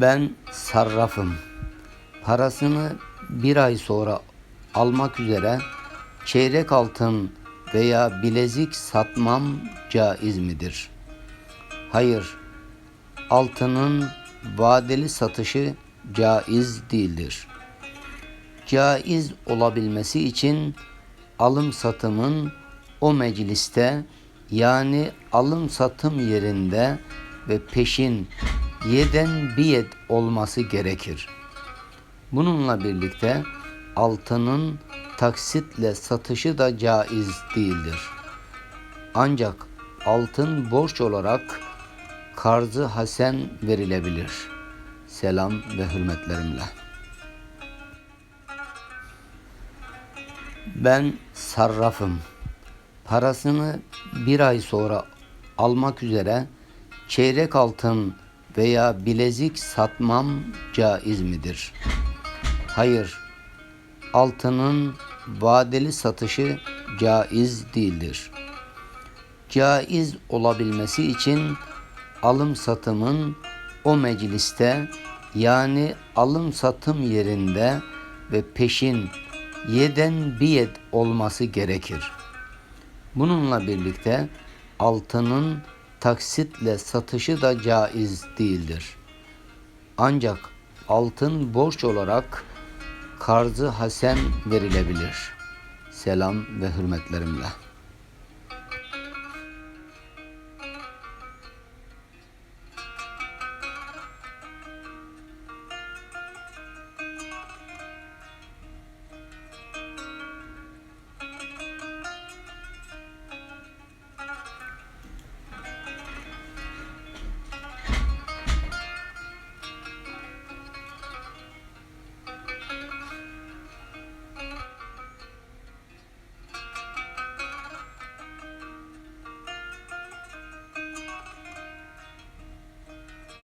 Ben sarrafım. Parasını bir ay sonra almak üzere çeyrek altın veya bilezik satmam caiz midir? Hayır. Altının vadeli satışı caiz değildir. Caiz olabilmesi için alım satımın o mecliste yani alım satım yerinde ve peşin yeden biyet olması gerekir. Bununla birlikte altının taksitle satışı da caiz değildir. Ancak altın borç olarak karzı hasen verilebilir. Selam ve hürmetlerimle. Ben sarrafım. Parasını bir ay sonra almak üzere çeyrek altın veya bilezik satmam caiz midir? Hayır. Altının vadeli satışı caiz değildir. Caiz olabilmesi için alım satımın o mecliste yani alım satım yerinde ve peşin yeden biyet olması gerekir. Bununla birlikte altının taksitle satışı da caiz değildir. Ancak altın borç olarak karzı hasen verilebilir. Selam ve hürmetlerimle.